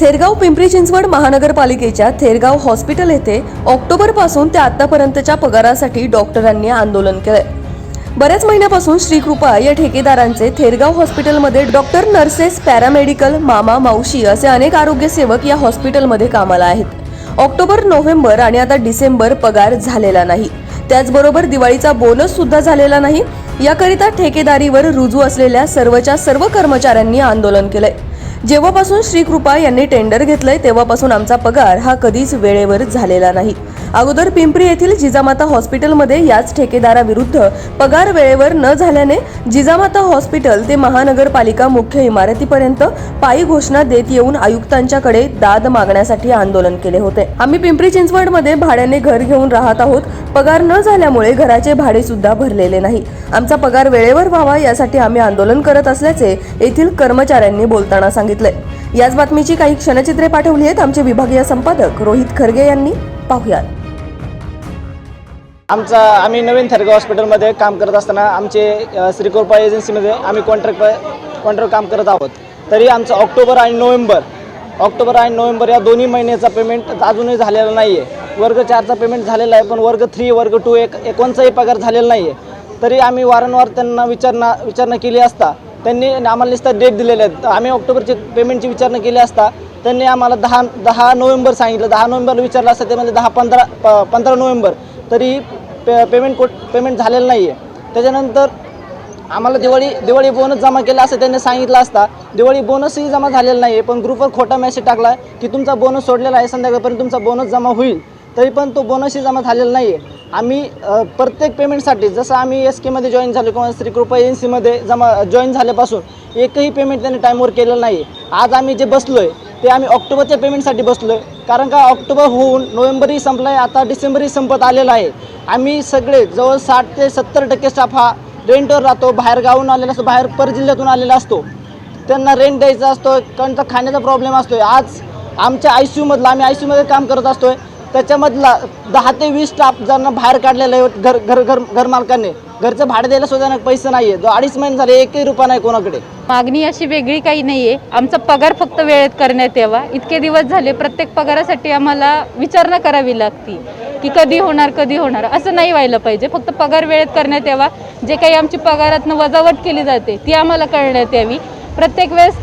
थेरगाव पिंपरी चिंचवड महानगरपालिकेच्या थेरगाव हॉस्पिटल येथे ऑक्टोबरपासून ते आतापर्यंतच्या पगारासाठी डॉक्टरांनी आंदोलन केलंय. बऱ्याच महिन्यापासून श्रीकृपा या ठेकेदारांचे थेरगाव हॉस्पिटलमध्ये डॉक्टर नर्सेस पॅरामेडिकल मामा मावशी असे अनेक आरोग्य सेवक या हॉस्पिटलमध्ये कामाला आहेत. ऑक्टोबर नोव्हेंबर आणि आता डिसेंबर पगार झालेला नाही. त्याचबरोबर दिवाळीचा बोनस सुद्धा झालेला नाही. याकरिता ठेकेदारीवर रुजू असलेल्या सर्वच्या सर्व कर्मचाऱ्यांनी आंदोलन केलंय. जेव्हापासून श्रीकृपा यांनी टेंडर घेतलंय तेव्हापासून आमचा पगार हा कधीच वेळेवर झालेला नाही. अगोदर पिंपरी येथील जिजामाता हॉस्पिटलमध्ये याच ठेकेदाराविरुद्ध पगार वेळेवर न झाल्याने जिजामाता हॉस्पिटल ते महानगरपालिका मुख्य इमारतीपर्यंत पायी घोषणा देत येऊन आयुक्तांच्याकडे दाद मागण्यासाठी आंदोलन केले होते. आम्ही पिंपरी चिंचवडमध्ये भाड्याने घर घेऊन राहत आहोत. पगार न झाल्यामुळे घराचे भाडे सुद्धा भरलेले नाही. आमचा पगार वेळेवर व्हावा यासाठी आम्ही आंदोलन करत असल्याचे येथील कर्मचाऱ्यांनी बोलताना सांगितलंय याच बातमीची काही क्षणचित्रे पाठवली आहेत आमचे विभागीय संपादक रोहित खरगे यांनी. पाहुयात. आमचा आम्ही नवीन थरगाव हॉस्पिटलमध्ये काम करत असताना आमचे अ, श्रीकृपा एजन्सीमध्ये आम्ही कॉन्ट्रॅक्ट कॉन्ट्रॅक्ट काम करत आहोत. तरी आमचं ऑक्टोबर आणि नोव्हेंबर ऑक्टोबर आणि नोव्हेंबर या दोन्ही महिन्याचा पेमेंट अजूनही झालेला नाही आहे वर्ग चारचा पेमेंट झालेला आहे पण वर्ग थ्री वर्ग टू एक एकोणचाही पगार झालेला नाही आहे तरी आम्ही वारंवार त्यांना विचारणा विचारणा केली असता त्यांनी आम्हाला नुसतं डेट दिलेले आहेत. आम्ही ऑक्टोबरची पेमेंटची विचारणा केली असता त्यांनी आम्हाला दहा दहा नोव्हेंबर सांगितलं. दहा नोव्हेंबरला विचारलं असतं म्हणजे दहा पंधरा प पंधरा नोव्हेंबर. तरी पे पेमेंट कोट पेमेंट झालेलं नाही आहे त्याच्यानंतर आम्हाला दिवाळी दिवाळी बोनस जमा केला असं त्यांनी सांगितलं असता. दिवाळी बोनसही जमा झालेला नाही आहे पण ग्रुपवर खोटा मेसेज टाकला की तुमचा बोनस सोडलेला आहे संध्याकाळपर्यंत तुमचा बोनस जमा होईल. तरी पण तो बोनसही जमा झालेला नाही आहे आम्ही प्रत्येक पेमेंटसाठी जसं आम्ही एस केमध्ये जॉईन झालो किंवा श्रीकृपा एजन्सीमध्ये जमा जॉईन झाल्यापासून एकही पेमेंट त्यांनी टाईमवर केलेलं नाही आज आम्ही जे बसलो आहे ते आम्ही ऑक्टोबरच्या पेमेंटसाठी बसलो आहे कारण का ऑक्टोबर होऊन नोव्हेंबरही संपला आहे आता डिसेंबरही संपत आलेला आहे. आम्ही सगळे जवळ साठ ते सत्तर टक्के स्टाफ हा रेंटवर राहतो बाहेर गावून आलेला असतो बाहेर पर जिल्ह्यातून आलेला असतो. त्यांना रेंट द्यायचा असतो त्यांचा खाण्याचा प्रॉब्लेम असतो आज आमच्या आय सी यूमधला आम्ही आय सी यूमध्ये काम करत असतोय. त्याच्यामधला दहा ते वीस स्टाफ ज्यांना बाहेर काढलेलं आहे घर घर घर घरमालकाने घरचं भाडं द्यायला सुद्धा पैसे नाही आहे जो अडीच महिने झाले एकही रुपया नाही कोणाकडे. मागणी अशी वेगळी काही नाही आहे आमचा पगार फक्त वेळेत करण्यात यावा. इतके दिवस झाले प्रत्येक पगारासाठी आम्हाला विचारणा करावी लागती की कधी होणार कधी होणार. असं नाही व्हायला पाहिजे. फक्त पगार वेळेत करण्यात यावा. जे काही आमची पगारातनं वजावट केली जाते ती आम्हाला कळण्यात यावी. प्रत्येक वेळेस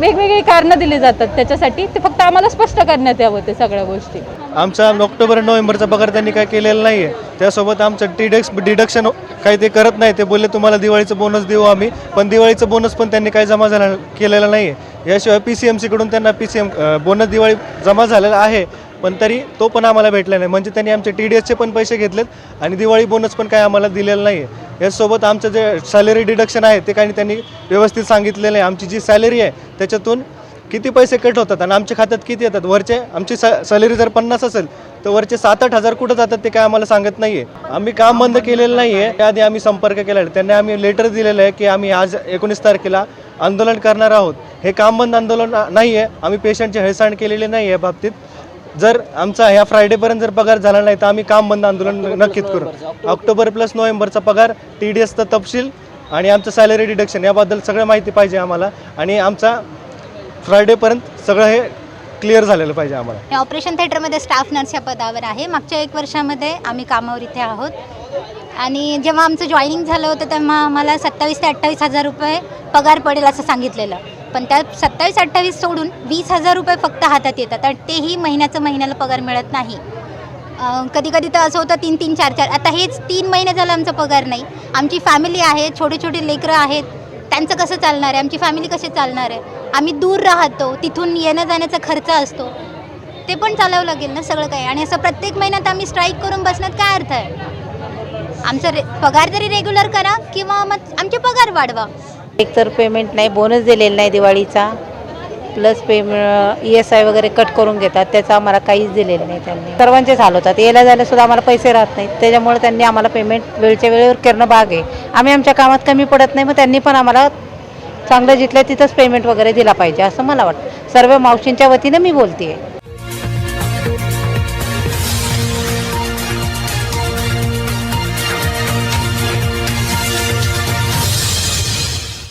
वेगवेगळी कारणं दिली जातात. त्याच्यासाठी ते फक्त आम्हाला स्पष्ट करण्यात यावं ते सगळ्या गोष्टी. आमचा ऑक्टोबर नोव्हेंबरचा पगार त्यांनी काय केलेला नाही आहे त्यासोबत आमचं डिडक्स डिडक्शन काही ते करत नाही. ते बोलले तुम्हाला दिवाळीचं बोनस देऊ आम्ही. पण दिवाळीचं बोनस पण त्यांनी काही जमा झाला केलेलं नाही आहे याशिवाय पी सी एम सीकडून त्यांना P C M bonus Diwali जमा झालेला आहे. पण तरी तो पण आम्हाला भेटला नाही. म्हणजे त्यांनी आमचे टी डी एसचे पण पैसे घेतलेत आणि दिवाळी बोनस पण काही आम्हाला दिलेला नाही आहे यासोबत आमचं जे सॅलरी डिडक्शन आहे ते काही त्यांनी व्यवस्थित सांगितलेलं आहे. आमची जी सॅलरी आहे त्याच्यातून किती पैसे कट होतात आणि आमच्या खात्यात किती येतात? वरचे आमची सॅलरी जर पन्नास असेल तर वरचे सात आठ हजार कुठं जातात ते काय आम्हाला सांगत नाही आहे आम्ही काम बंद केलेलं नाही आहे त्याआधी आम्ही संपर्क केला. आहे त्यांनी आम्ही लेटर दिलेलं आहे की आम्ही आज एकोणीस तारखेला आंदोलन करणार आहोत. हे काम बंद आंदोलन नाही आहे आम्ही पेशंटची हेळसांड केलेली नाही आहे बाबतीत. जर आमचा ह्या फ्रायडेपर्यंत जर पगार झाला नाही तर आम्ही काम बंद आंदोलन नक्कीच करू. ऑक्टोबर प्लस नोव्हेंबरचा पगार टी डी एसचा तपशील आणि आमचं सॅलरी डिडक्शन याबद्दल सगळं माहिती पाहिजे आम्हाला आणि आमचा फ्रायडेपर्यंत सगळं हे क्लिअर झालेलं पाहिजे आम्हाला. ऑपरेशन थिएटरमध्ये स्टाफ नर्स या पदावर आहे. मागच्या एक वर्षामध्ये आम्ही कामावर इथे आहोत. आणि जेव्हा आमचं जॉईनिंग झालं होतं तेव्हा आम्हाला सत्तावीस ते अठ्ठावीस हजार रुपये पगार पडेल असं सांगितलेलं. पण त्यात सत्तावीस अठ्ठावीस सोडून वीस हजार रुपये फक्त हातात येतात आणि तेही महिन्याचं महिन्याला पगार मिळत नाही. कधी कधी तर असं होतं तीन तीन चार चार. आता हेच तीन महिने झालं आमचा पगार नाही. आमची फॅमिली आहे छोटे छोटे लेकरं आहेत. त्यांचं कसं चालणार आहे? आमची फॅमिली कशी चालणार आहे? आम्ही दूर राहतो तिथून येणं जाण्याचा खर्च असतो. ते पण चालावं लागेल ना सगळं काही. आणि असं प्रत्येक महिन्यात आम्ही स्ट्राईक करून बसण्यात काय अर्थ आहे? आमचा रे पगार तरी रेग्युलर करा किंवा मग आमचे पगार वाढवा. एक तर पेमेंट नाही बोनस दिलेला नाही दिवाळीचा. प्लस पेम ई एस आय वगैरे कट करून घेतात त्याचा आम्हाला काहीच दिलेलं नाही त्यांनी. सर्वांचेच हाल होतात यायला जायला सुद्धा आम्हाला पैसे राहत नाहीत. त्याच्यामुळे त्यांनी आम्हाला पेमेंट वेळच्या वेळेवर करणं भाग आहे. आम्ही आमच्या कामात कमी पडत नाही मग त्यांनी पण आम्हाला चांगलं जिथल्या तिथंच पेमेंट वगैरे दिला पाहिजे असं मला वाटतं. सर्व मावशींच्या वतीनं मी बोलते आहे